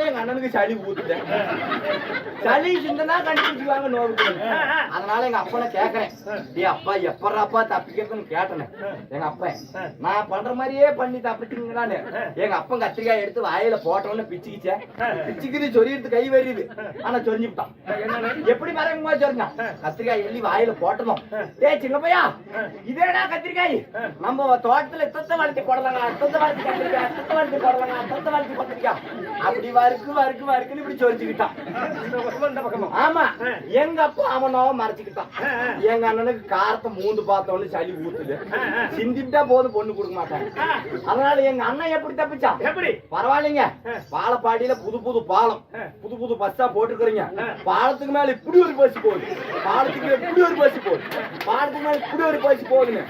எங்க அண்ணனுக்கு சளி ஊத்துட்டேன் சளி சிந்தனா கண்டுபிடிச்சுவாங்க நோவுக்கு அதனால எங்க அப்பனை கேக்குறேன். அப்பா எப்பறாப்பா தப்பிக்கிறதுன்னு கேட்டனே. எங்க அப்பன் நான் பண்ற மாதிரியே பண்ணி தப்பிச்சுங்களான்னு எங்க அப்பன் கத்திரிக்காய் எடுத்து வாயில போட்டோன்னு பிச்சுக்கிச்சேன் பிச்சுக்கிது கை வருது ஆனா சொரிஞ்சுட்டான் எப்படி மறக்குமா சொன்னா கத்திரிக்காய் எள்ளி வாயில போட்டணும் டேய் சின்ன பையா இதேடா கத்திரிக்காய். நம்ம தோட்டத்துல இத்தத்தை வளர்த்தி போடலாங்க இத்தத்தை வளர்த்தி கத்திரிக்காய் இத்தத்தை வளர்த்தி போடலாங்க இத்தத்தை வளர்த்தி கத்திரிக்காய் அப்படி வறுக்கு வறுக்கு வறுக்குன்னு இப்படி சொரிச்சுக்கிட்டான். ஆமா. எங்க அப்பா அவனோ மறைச்சுக்கிட்டான். எங்க அண்ணனுக்கு காரத்தை மூந்து பார்த்தோன்னு சளி ஊத்துது. சிந்திட்டா போதும் பொண்ணு கொடுக்க மாட்டாங்க அதனால எங்க அண்ணன் எப்படி தப்பிச்சான்? எப்படி? பரவாயில்லைங்க. பாலப்பாடியில புது புது பாலம். புது புது பஸ்ஸா போட்டுக்கிறீங்க. பாலத்துக்கு மேல இப்படி ஒரு பஸ் போகுது. பாலத்துக்கு மேல இப்படி ஒரு பஸ் போகுது. பாலத்துக்கு மேல இப்படி ஒரு பஸ் போகுதுங்க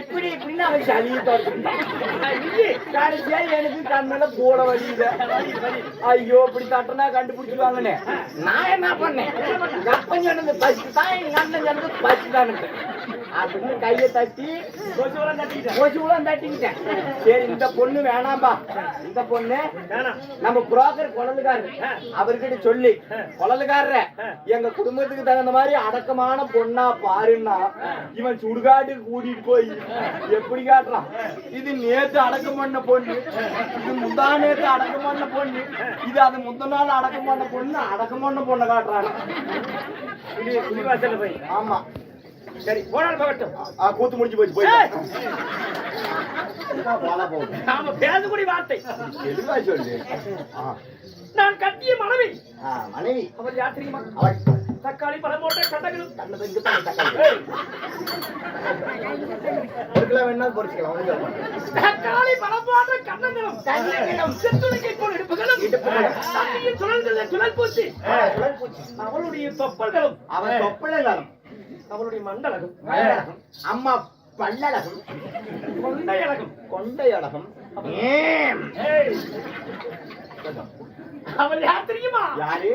இப்படி இப்படின்னு அவன் சளியை தடுத்துட்டான் கடைசியா எனக்கு கண்ணுல கூட வலியுது ஐயோ இப்படி தட்டனா கண்டுபிடிச்சிருவாங்கன்னு. நான் என்ன பண்ணேன்? எங்க அப்பன் சொன்னது பசி தான் எங்க அண்ணன் சொன்னது பசி தான் அப்படின்னு கையை தட்டி கொசுவெல்லாம் தட்டிக்கிட்டேன். சரி இந்த பொண்ணு வேணாம்பா. இந்த பொண்ணு வேணாம். நம்ம புரோக்கர் குழந்தைக்காரரு. அவர்கிட்ட சொல்லி குழந்தைக்காரர எங்க குடும்பத்துக்கு தகுந்த மாதிரி அடக்கமான பொண்ணா பாருன்னா இவன் சுடுகாட்டுக்கு கூட்டிட்டு போய் எப்படி காட்டுறான்? இது நேத்து அடக்கம் பண்ண பொண்ணு. இது முந்தா நேத்து அடக்கம் பண்ண பொண்ணு. இது அது முந்த நாள் அடக்கம் பண்ண பொண்ணு. அடக்கம் பண்ண பொண்ணை காட்டுறான். ஆமா. சரி, போனால் போகட்டும். கூத்து முடிச்சு போச்சு போய் நாம பேசக்கூடிய வார்த்தை. தெளிவா சொல்லு. நான் கட்டிய மனைவி. மனைவி. அவர் யார் தெரியுமா தக்காளி பழம் போட்ட தான் தக்காளி பழம் போட்ட கன்னங்களும். சிற்றுளிக்கை போல் இடுப்புகளும். சுழல் பூச்சி. அவளுடைய தொப்பல்களும். அவன் தொப்பலகாரம் அவளுடைய மண்டலகம் மயிலழகம். அம்மா பல்லழகம் கொண்டையழகும். கொண்டை அழகம் ஏம். ஏய், அவள் யார் தெரியுமா? யாரு?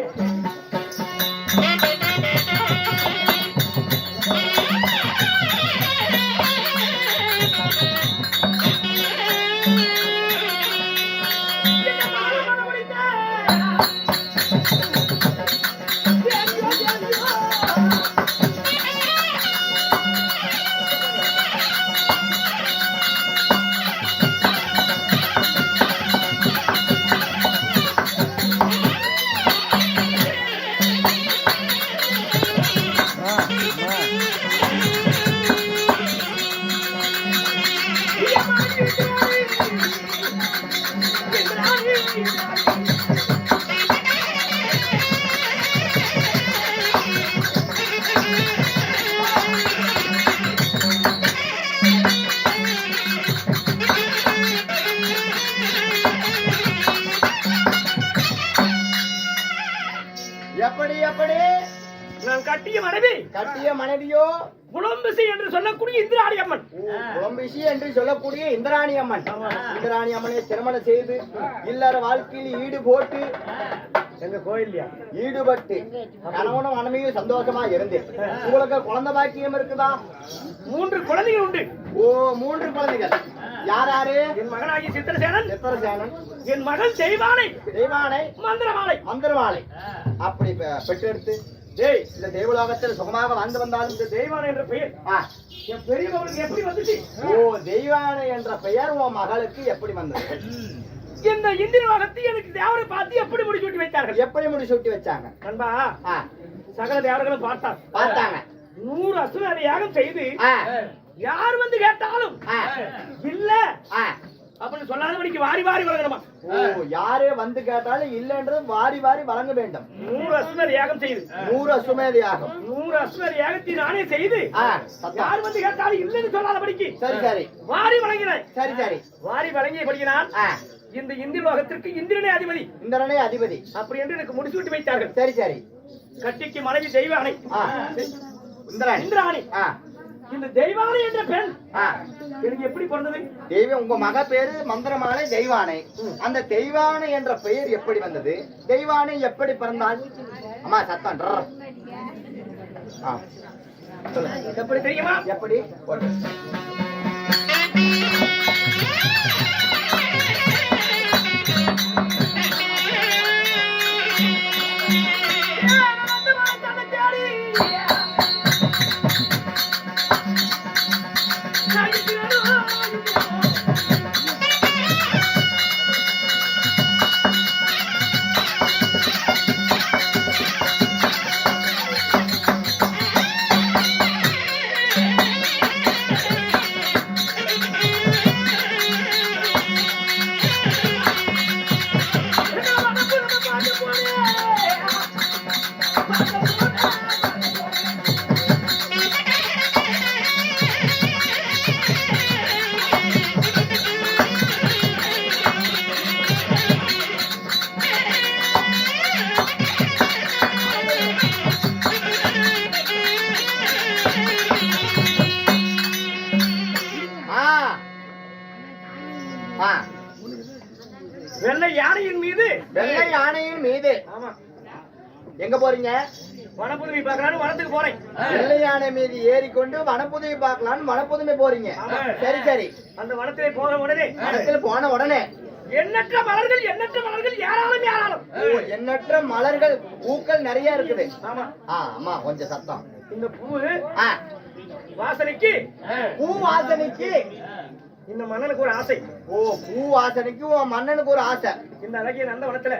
கட்டிய மனைவி. கட்டிய மனைவியோ? புலம்பிசை என்று சொல்லக்கூடிய இந்திராணி அம்மன். குளம்பிசி என்று சொல்லக்கூடிய இந்திராணி அம்மன். இந்திராணி அம்மனை திருமணம் செய்து இல்லற வாழ்க்கையில் ஈடுபோட்டு எங்க கோயில்லையா ஈடுபட்டு கணவனும் மனைவியும் சந்தோஷமா இருந்து உங்களுக்கு குழந்தை பாக்கியம் இருக்குதா? மூன்று குழந்தைகள் உண்டு. ஓ மூன்று குழந்தைகள். யார் யாரு? என் மகனாகிய சித்திரசேனன் சித்தரசேனன். என் மகள் தெய்வானை தெய்வானை மந்திரமாலை. மந்திரவாளை அப்படி பெற்றெடுத்து டேய் இந்த தேவலோகத்தில் சுகமாக வாழ்ந்து வந்தாலும் இந்த தெய்வானை என்ற பெயர் என் பெரிய மகளுக்கு எப்படி வந்துச்சு? ஓ தெய்வானை என்ற பெயர் உன் மகளுக்கு எப்படி வந்தது? இந்த இந்திர உலகத்தை எனக்கு தேவரை பார்த்து எப்படி முடிச்சு விட்டு வைத்தார்கள்? எப்படி முடி சுட்டி வச்சாங்க? நண்பா சகல தேவர்களும் பார்த்தார். பார்த்தாங்க. நூறு அசுர யாகம் செய்து யார் வந்து கேட்டாலும் இல்ல. அப்படின்னு சொல்லாதபடிக்கு வாரி வாரி வழங்கணுமா? ஓ யாரே வந்து கேட்டாலும் இல்லைன்றது வாரி வாரி வழங்க வேண்டும். நூறு அசுர யாகம் செய்து. நூறு அசுமேதியாகும் நூறு அசுர யாகத்தை நானே செய்து. யார் வந்து கேட்டாலும் இல்லைன்னு சொல்லாதபடிக்கு சரி சரி. வாரி வழங்கினேன். சரி சரி. வாரி வழங்கியபடியினால் ஆ, இந்த இந்திர லோகத்திற்கு இந்திரனே அதிபதி. இந்திரனே அதிபதி. அப்படி என்று எனக்கு முடிச்சு விட்டு வைத்தார்கள். சரி சரி. கட்டிக்கு மனைவி தெய்வானை ஆ, இந்திராணி. இந்திராணி இந்த தெய்வானை என்ற பெண். எனக்கு எப்படி பிறந்தது? தெய்வம் உங்க மக பேரு மந்திரமாலை தெய்வானை. அந்த தெய்வானை என்ற பெயர் எப்படி வந்தது? தெய்வானை எப்படி பிறந்தாள்? அம்மா சத்தம். எப்படி தெரியுமா? எப்படி? எங்க போறீங்க? வனப்புதுமை பார்க்கலான்னு வனத்துக்கு போறேன். வெள்ளை யானை மீது ஏறிக்கொண்டு வனப்புதுமை பார்க்கலாம்னு வனப்புதுமை போறீங்க. ஆமா. சரி சரி. அந்த வனத்திலே போக உடனே. வனத்துல போன உடனே. எண்ணற்ற மலர்கள் எண்ணற்ற மலர்கள் ஏராளம் ஓ, எண்ணற்ற மலர்கள் பூக்கள் நிறைய இருக்குது. ஆமா. ஆ அம்மா கொஞ்சம் சத்தம். இந்த பூ வாசனைக்கு. பூ வாசனைக்கு. இந்த மன்னனுக்கு ஒரு ஆசை. ஓ பூ வாசனைக்கு உன் மன்னனுக்கு ஒரு ஆசை. இந்த அழகிய நந்த வனத்துல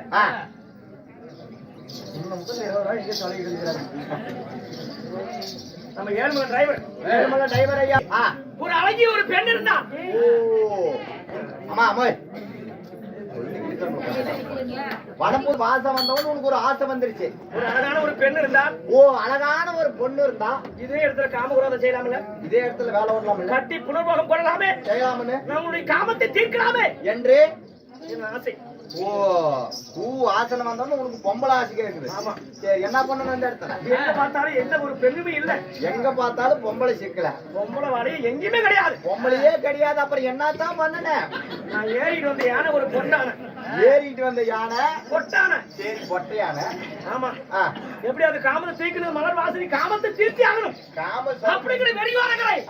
நம்ம ஏழுமலை டிரைவர் ஏழுமலை டிரைவர் ஐயா. ஆ, ஒரு அழகிய ஒரு பெண் இருந்தா. ஓ. அம்மா வனப்பூ வாசம் வந்தவன் உனக்கு ஒரு ஆசை வந்துருச்சு. ஒரு அழகான ஒரு பெண் இருந்தா. ஓ அழகான ஒரு பொண்ணு இருந்தா. இதே இடத்துல காமகுரோதம் செய்யலாம்ல? இதே இடத்துல வேலை ஓடலாம்ல. கட்டி புனர்போகம் கொள்ளலாமே. செய்யலாம்னு. நம்மளுடைய காமத்தை தீர்க்கலாமே. என்று என் ஆசை. ஓ பூ வாசனை வந்தவன் உனக்கு பொம்பளை ஆசை கேக்குது. ஆமா. சரி என்ன பண்ணணும் இந்த இடத்துல? எங்க பார்த்தாலும் எந்த ஒரு பெண்ணுமே இல்ல. எங்க பார்த்தாலும் பொம்பளை சிக்கல. பொம்பளை வாடையே எங்கேயுமே கிடையாது. பொம்பளையே கிடையாது அப்புறம் என்னத்தான் பண்ணுன? நான் ஏறிட்டு வந்த யானை ஒரு பொண்ணான. ஏறிட்டு வந்த யானை? பொட்டான. சரி பொட்டை யானை ஆமா எப்படி அது காமத்தை தீர்க்கணும்? மலர் வாசனை காமத்தை தீர்த்தி ஆகணும். காம சொல்- அப்படிங்கிற வெறிவாரங்களை.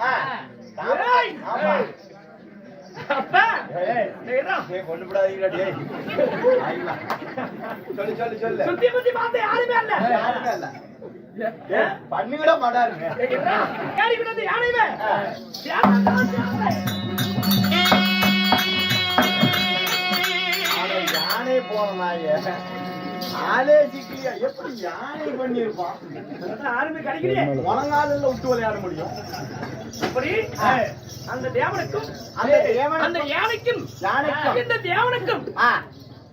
அப்ப கொண்டு. ஆயிங்களா? சொல்லு சொல்லு சொல்லு சுத்தி முத்தி பார்த்து யாருமே இல்ல யாருமே இல்ல. ஏய், பண்ணிவிட மாட்டாருங்க யானையுமே யானை தான் ஆளே எப்படி யானை பண்ணிருப்பான் யாருமே கிடைக்கலையே முழங்காலில் விட்டு விளையாட முடியும். அப்படி? அந்த தேவனுக்கும் அந்த அந்த யானைக்கும் யானைக்கும். இந்த தேவனுக்கும் ஆ,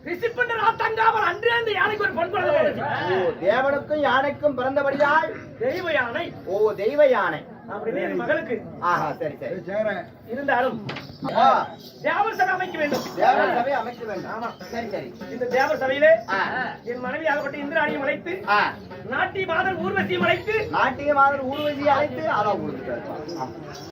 ரிசிப்பண்ட ராத்தங்காமல் அன்றே அந்த யானைக்கு ஒரு. ஓ தேவனுக்கும் யானைக்கும் பிறந்தபடியால் தெய்வ யானை. ஓ தெய்வ யானை. அப்படின்னு என் மகளுக்கு. ஆஹா சரி சரி. இருந்தாலும் அப்பா, தேவர் சபை அமைக்க வேண்டும். தேவன் சபை அமைக்க வேண்டும். ஆமா. சரி சரி. இந்த தேவர் சபையிலே என் மனைவி ஆகப்பட்ட இந்திராணியும் அழைத்து ஆ, நாட்டி மாதர் ஊர்வசியும் அழைத்து நாட்டிய மாதர் ஊர்வசி அழைத்து அதான் ஊருக்கு